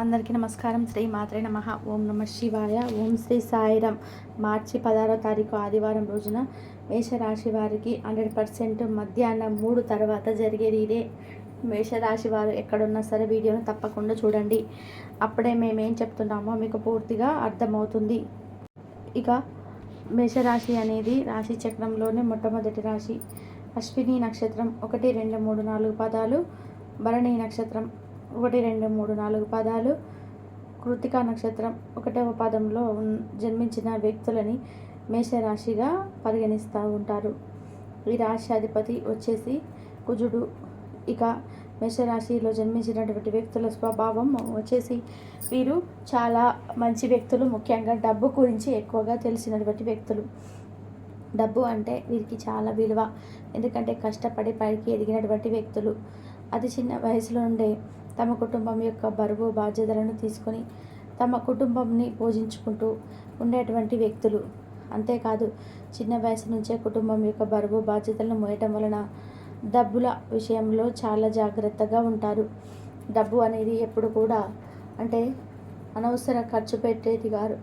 అందరికీ నమస్కారం. శ్రీ మాత్రే నమ. ఓం నమ శివాయ. ఓం శ్రీ సాయిరం. మార్చి పదహారో తారీఖు ఆదివారం రోజున మేషరాశి వారికి హండ్రెడ్ పర్సెంట్ మధ్యాహ్నం మూడు తర్వాత జరిగేది ఇదే. మేషరాశి వారు ఎక్కడున్నా సరే వీడియోను తప్పకుండా చూడండి. అప్పుడే మేము ఏం చెప్తున్నామో మీకు పూర్తిగా అర్థమవుతుంది. ఇక మేషరాశి అనేది రాశి చక్రంలోనే మొట్టమొదటి రాశి. అశ్విని నక్షత్రం ఒకటి రెండు మూడు నాలుగు పదాలు. భరణి నక్షత్రం ఒకటి రెండు మూడు నాలుగు పదాలు. కృతికా నక్షత్రం ఒకటవ పదంలో జన్మించిన వ్యక్తులని మేషరాశిగా పరిగణిస్తూ ఉంటారు. ఈ రాశి అధిపతి వచ్చేసి కుజుడు. ఇక మేషరాశిలో జన్మించినటువంటి వ్యక్తుల స్వభావం వచ్చేసి వీరు చాలా మంచి వ్యక్తులు ముఖ్యంగా డబ్బు గురించి ఎక్కువగా తెలిసినటువంటి వ్యక్తులు. డబ్బు అంటే వీరికి చాలా విలువ. ఎందుకంటే కష్టపడి పైకి ఎదిగినటువంటి వ్యక్తులు. అతి చిన్న వయసులో ఉండే తమ కుటుంబం యొక్క బరువు బాధ్యతలను తీసుకొని తమ కుటుంబంని పోషించుకుంటూ ఉండేటువంటి వ్యక్తులు. అంతేకాదు చిన్న వయసు నుంచే కుటుంబం యొక్క బరువు బాధ్యతలను మోయటం వలన డబ్బుల విషయంలో చాలా జాగ్రత్తగా ఉంటారు. డబ్బు అనేది ఎప్పుడు కూడా అంటే అనవసర ఖర్చు పెట్టేది కాదు.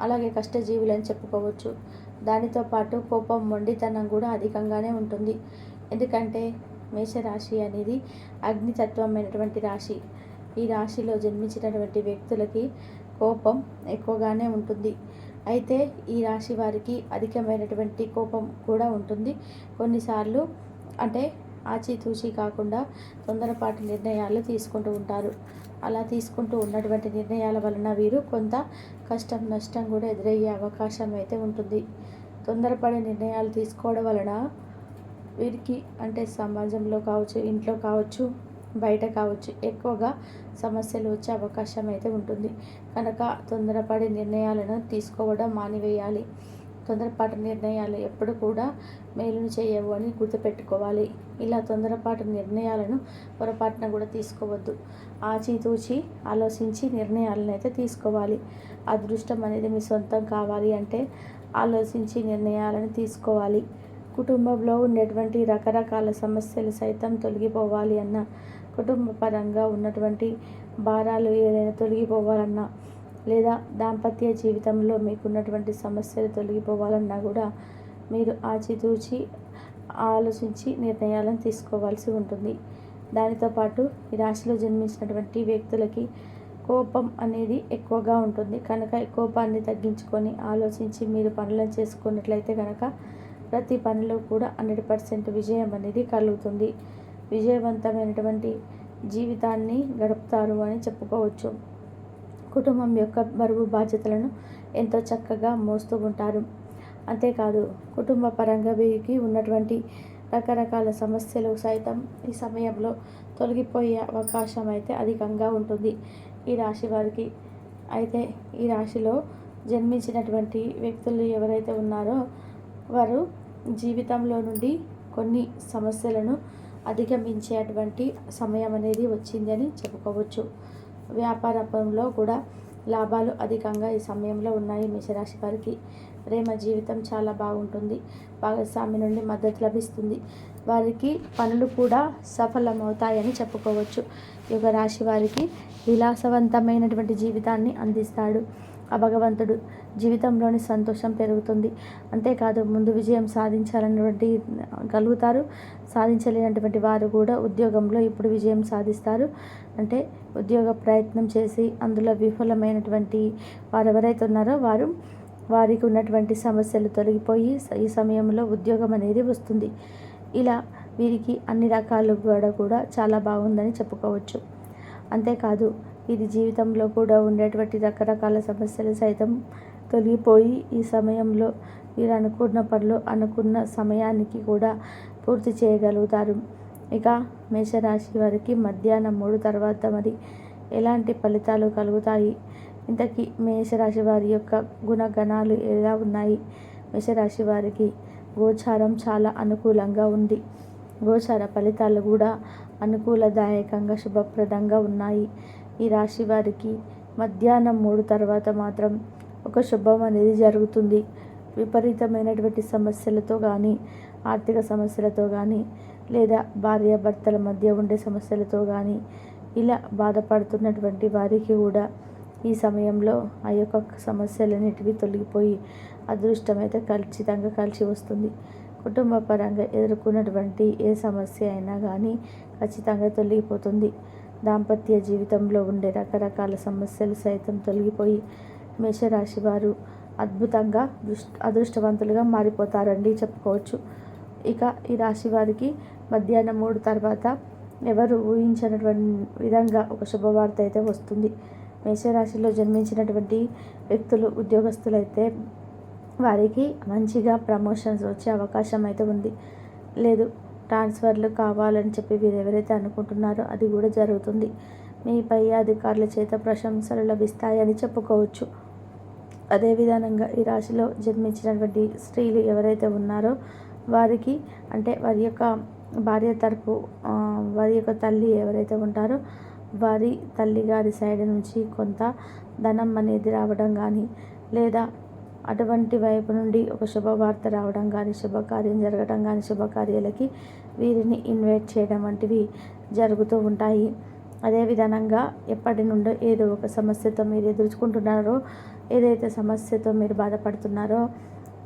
అలాగే కష్టజీవులు అని చెప్పుకోవచ్చు. దానితో పాటు కోపం మొండితనం కూడా అధికంగానే ఉంటుంది. ఎందుకంటే మేషరాశి అనేది అగ్నితత్వమైనటువంటి రాశి. ఈ రాశిలో జన్మించినటువంటి వ్యక్తులకి కోపం ఎక్కువగానే ఉంటుంది. అయితే ఈ రాశి వారికి అధికమైనటువంటి కోపం కూడా ఉంటుంది. కొన్నిసార్లు అంటే ఆచితూచి కాకుండా తొందరపాటు నిర్ణయాలు తీసుకుంటూ ఉంటారు. అలా తీసుకుంటూ ఉన్నటువంటి నిర్ణయాల వలన వీరు కొంత కష్టం నష్టం కూడా ఎదురయ్యే అవకాశం అయితే ఉంటుంది. తొందరపడే నిర్ణయాలు తీసుకోవడం వలన వీరికి అంటే సమాజంలో కావచ్చు ఇంట్లో కావచ్చు బయట కావచ్చు ఎక్కువగా సమస్యలు వచ్చే అవకాశం అయితే ఉంటుంది. కనుక తొందరపడి నిర్ణయాలను తీసుకోవడం మానివేయాలి. తొందరపాటు నిర్ణయాలు ఎప్పుడు కూడా మేలును చేయవు అని గుర్తుపెట్టుకోవాలి. ఇలా తొందరపాటు నిర్ణయాలను పొరపాటున కూడా తీసుకోవద్దు. ఆచితూచి ఆలోచించి నిర్ణయాలను అయితే తీసుకోవాలి. అదృష్టం అనేది మీ సొంతం కావాలి అంటే ఆలోచించి నిర్ణయాలను తీసుకోవాలి. కుటుంబంలో ఉండేటువంటి రకరకాల సమస్యలు సైతం తొలగిపోవాలి అన్న కుటుంబ పరంగా ఉన్నటువంటి భారాలు ఏదైనా తొలగిపోవాలన్నా లేదా దాంపత్య జీవితంలో మీకున్నటువంటి సమస్యలు తొలగిపోవాలన్నా కూడా మీరు ఆచితూచి ఆలోచించి నిర్ణయాలను తీసుకోవాల్సి ఉంటుంది. దానితో పాటు ఈ రాశిలో జన్మించినటువంటి వ్యక్తులకి కోపం అనేది ఎక్కువగా ఉంటుంది. కనుక ఈ కోపాన్ని తగ్గించుకొని ఆలోచించి మీరు పనులను చేసుకున్నట్లయితే కనుక ప్రతి పనిలో కూడా హండ్రెడ్ పర్సెంట్ విజయం అనేది కలుగుతుంది. విజయవంతమైనటువంటి జీవితాన్ని గడుపుతారు అని చెప్పుకోవచ్చు. కుటుంబం యొక్క బరువు బాధ్యతలను ఎంతో చక్కగా మోస్తూ ఉంటారు. అంతేకాదు కుటుంబ పరంగా వీరికి ఉన్నటువంటి రకరకాల సమస్యలు సైతం ఈ సమయంలో తొలగిపోయే అవకాశం అయితే అధికంగా ఉంటుంది. ఈ రాశి వారికి అయితే ఈ రాశిలో జన్మించినటువంటి వ్యక్తులు ఎవరైతే ఉన్నారో వారు జీవితంలో నుండి కొన్ని సమస్యలను అధిగమించేటువంటి సమయం అనేది వచ్చింది అని చెప్పుకోవచ్చు వ్యాపారంలో కూడా లాభాలు అధికంగా ఈ సమయంలో ఉన్నాయి మేషరాశి వారికి. ప్రేమ జీవితం చాలా బాగుంటుంది. భాగస్వామి నుండి మద్దతు లభిస్తుంది. వారికి పనులు కూడా సఫలమవుతాయని చెప్పుకోవచ్చు. యుగ రాశి వారికి విలాసవంతమైనటువంటి జీవితాన్ని అందిస్తాడు. ఆ భగవంతుడు జీవితంలోని సంతోషం పెరుగుతుంది. అంతేకాదు ముందు విజయం సాధించాలన్నటువంటి కలుగుతారు. సాధించలేనటువంటి వారు కూడా ఉద్యోగంలో ఇప్పుడు విజయం సాధిస్తారు. అంటే ఉద్యోగ ప్రయత్నం చేసి అందులో విఫలమైనటువంటి వారు ఎవరైతే ఉన్నారో వారు వారికి ఉన్నటువంటి సమస్యలు తొలగిపోయి ఈ సమయంలో ఉద్యోగం అనేది వస్తుంది. ఇలా వీరికి అన్ని రకాలుగా కూడా చాలా బాగుందని చెప్పుకోవచ్చు. అంతేకాదు ఇది జీవితంలో కూడా ఉండేటువంటి రకరకాల సమస్యలు సైతం తొలగిపోయి ఈ సమయంలో మీరు అనుకున్న పనులు అనుకున్న సమయానికి కూడా పూర్తి చేయగలుగుతారు. ఇక మేషరాశి వారికి మధ్యాహ్నం మూడు తర్వాత మరి ఎలాంటి ఫలితాలు కలుగుతాయి? ఇంతకీ మేషరాశి వారి యొక్క గుణగణాలు ఎలా ఉన్నాయి? మేషరాశి వారికి గోచారం చాలా అనుకూలంగా ఉంది. గోచార ఫలితాలు కూడా అనుకూలదాయకంగా శుభప్రదంగా ఉన్నాయి. ఈ రాశి వారికి మధ్యాహ్నం మూడు తర్వాత మాత్రం ఒక శుభం అనేది జరుగుతుంది. విపరీతమైనటువంటి సమస్యలతో కానీ ఆర్థిక సమస్యలతో కానీ లేదా భార్యాభర్తల మధ్య ఉండే సమస్యలతో కానీ ఇలా బాధపడుతున్నటువంటి వారికి కూడా ఈ సమయంలో ఆ యొక్క సమస్యలన్నిటివి తొలగిపోయి అదృష్టం అయితే ఖచ్చితంగా కలిసి వస్తుంది. కుటుంబ పరంగా ఎదుర్కొన్నటువంటి ఏ సమస్య అయినా కానీ ఖచ్చితంగా తొలగిపోతుంది. దాంపత్య జీవితంలో ఉండే రకరకాల సమస్యలు సైతం తొలగిపోయి మేషరాశి వారు అద్భుతంగా అదృష్టవంతులుగా మారిపోతారండి చెప్పుకోవచ్చు. ఇక ఈ రాశి వారికి మధ్యాహ్నం మూడు తర్వాత ఎవరు ఊహించినటువంటి విధంగా ఒక శుభవార్త అయితే వస్తుంది. మేషరాశిలో జన్మించినటువంటి వ్యక్తులు ఉద్యోగస్తులైతే వారికి మంచిగా ప్రమోషన్స్ వచ్చే అవకాశం అయితే ఉంది. లేదు ట్రాన్స్ఫర్లు కావాలని చెప్పి వీరు ఎవరైతే అనుకుంటున్నారో అది కూడా జరుగుతుంది. మీ పై అధికారుల చేత ప్రశంసలు లభిస్తాయని చెప్పుకోవచ్చు. అదేవిధానంగా ఈ రాశిలో జన్మించినటువంటి స్త్రీలు ఎవరైతే ఉన్నారో వారికి అంటే వారి యొక్క భార్య తరపు వారి యొక్క తల్లి ఎవరైతే ఉంటారో వారి తల్లి గారి సైడ్ నుంచి కొంత ధనం అనేది రావడం కానీ లేదా అటువంటి వైపు నుండి ఒక శుభవార్త రావడం కానీ శుభకార్యం జరగడం కానీ శుభకార్యాలకి వీరిని ఇన్వైట్ చేయడం వంటివి జరుగుతూ ఉంటాయి. అదే విధంగా ఎప్పటి నుండో ఏదో ఒక సమస్యతో మీరు ఎదుర్కొంటున్నారో ఏదైతే సమస్యతో మీరు బాధపడుతున్నారో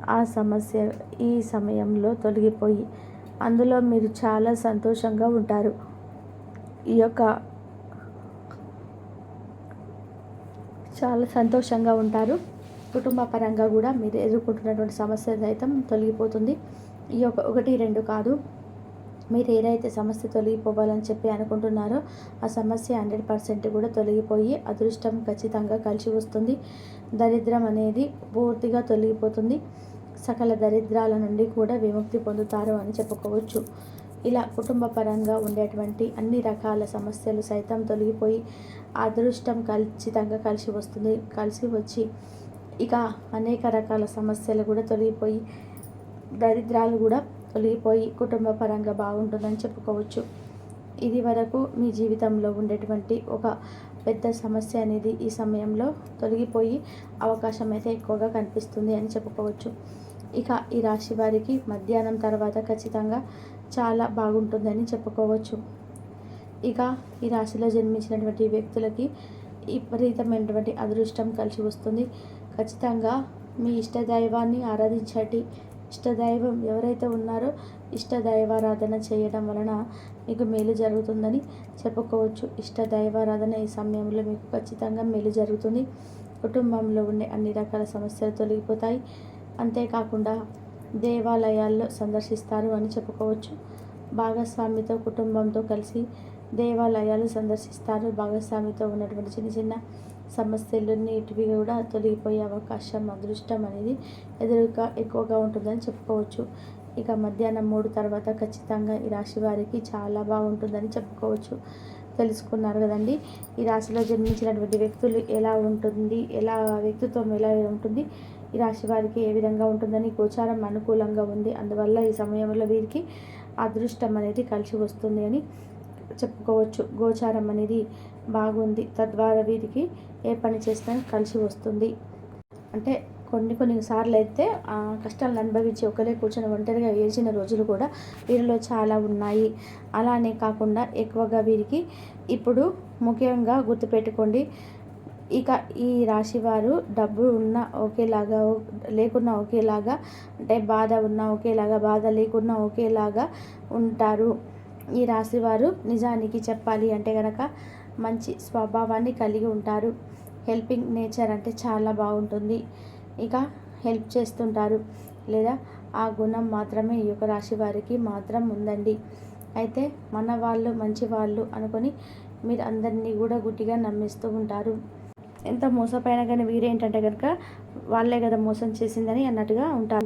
ఆ సమస్య ఈ సమయంలో తొలగిపోయి అందులో మీరు చాలా సంతోషంగా ఉంటారు. ఈ యొక్క చాలా సంతోషంగా ఉంటారు. కుటుంబ పరంగా కూడా మీరు ఎదుర్కొంటున్నటువంటి సమస్య సైతం తొలగిపోతుంది. ఈ ఒక ఒకటి రెండు కాదు. మీరు ఏదైతే సమస్య తొలగిపోవాలని చెప్పి అనుకుంటున్నారో ఆ సమస్య హండ్రెడ్ పర్సెంట్ కూడా తొలగిపోయి అదృష్టం ఖచ్చితంగా కలిసి వస్తుంది. దరిద్రం అనేది పూర్తిగా తొలగిపోతుంది. సకల దరిద్రాల నుండి కూడా విముక్తి పొందుతారు అని చెప్పుకోవచ్చు. ఇలా కుటుంబ పరంగా ఉండేటువంటి అన్ని రకాల సమస్యలు సైతం తొలగిపోయి అదృష్టం ఖచ్చితంగా కలిసి వస్తుంది కలిసి వచ్చి ఇక అనేక రకాల సమస్యలు కూడా తొలగిపోయి దరిద్రాలు కూడా తొలగిపోయి కుటుంబ పరంగా బాగుంటుందని చెప్పుకోవచ్చు. ఇది వరకు మీ జీవితంలో ఉండేటువంటి ఒక పెద్ద సమస్య అనేది ఈ సమయంలో తొలగిపోయి అవకాశం అయితే ఎక్కువగా కనిపిస్తుంది అని చెప్పుకోవచ్చు. ఇక ఈ రాశి వారికి మధ్యాహ్నం తర్వాత ఖచ్చితంగా చాలా బాగుంటుందని చెప్పుకోవచ్చు. ఇక ఈ రాశిలో జన్మించినటువంటి వ్యక్తులకి విపరీతమైనటువంటి అదృష్టం కలిసి వస్తుంది. ఖచ్చితంగా మీ ఇష్ట దైవాన్ని ఆరాధించండి. ఇష్టదైవం ఎవరైతే ఉన్నారో ఇష్ట దైవారాధన చేయడం వలన మీకు మేలు జరుగుతుందని చెప్పుకోవచ్చు. ఇష్ట దైవారాధన ఈ సమయంలో మీకు ఖచ్చితంగా మేలు జరుగుతుంది. కుటుంబంలో ఉండే అన్ని రకాల సమస్యలు తొలగిపోతాయి. అంతేకాకుండా దేవాలయాల్లో సందర్శిస్తారు అని చెప్పుకోవచ్చు. భాగస్వామితో కుటుంబంతో కలిసి దేవాలయాలు సందర్శిస్తారు. భాగస్వామితో ఉన్నటువంటి చిన్న చిన్న సమస్యలన్నిటివి కూడా తొలగిపోయే అవకాశం అదృష్టం అనేది ఎదురుగా ఎక్కువగా ఉంటుందని చెప్పుకోవచ్చు. ఇక మధ్యాహ్నం మూడు తర్వాత ఖచ్చితంగా ఈ రాశి వారికి చాలా బాగుంటుందని చెప్పుకోవచ్చు. తెలుసుకున్నారు కదండి. ఈ రాశిలో జన్మించినటువంటి వ్యక్తులు ఎలా ఉంటుంది ఎలా వ్యక్తిత్వం ఎలా ఉంటుంది ఈ రాశి వారికి ఏ విధంగా ఉంటుందని గోచారం అనుకూలంగా ఉంది. అందువల్ల ఈ సమయంలో వీరికి అదృష్టం అనేది కలిసి వస్తుంది అని చెప్పుకోవచ్చు. గోచారం అనేది బాగుంది. తద్వారా వీరికి ఏ పని చేసినా కలిసి వస్తుంది. అంటే కొన్ని కొన్ని సార్లు అయితే కష్టాలను అనుభవించి ఒకరే కూర్చొని ఒంటరిగా ఏడ్చిన రోజులు కూడా వీరిలో చాలా ఉన్నాయి. అలానే కాకుండా ఎక్కువగా వీరికి ఇప్పుడు ముఖ్యంగా గుర్తుపెట్టుకోండి ఇక ఈ రాశి వారు డబ్బు ఉన్న ఒకేలాగా లేకున్నా ఒకేలాగా అంటే బాధ ఉన్నా ఒకేలాగా బాధ లేకున్నా ఒకేలాగా ఉంటారు. ఈ రాశి వారు నిజానికి చెప్పాలి అంటే కనుక మంచి స్వభావాన్ని కలిగి ఉంటారు. హెల్పింగ్ నేచర్ అంటే చాలా బాగుంటుంది. ఇక హెల్ప్ చేస్తుంటారు. లేదా ఆ గుణం మాత్రమే ఈ యొక్క రాశి వారికి మాత్రం ఉందండి. అయితే మన వాళ్ళు మంచి వాళ్ళు అనుకొని మీరు అందరినీ కూడా గుడ్డిగా నమ్మిస్తూ ఉంటారు. ఎంత మోసపోయినా కానీ వీరేంటంటే కనుక వాళ్ళే కదా మోసం చేసిందని అన్నట్టుగా ఉంటారు.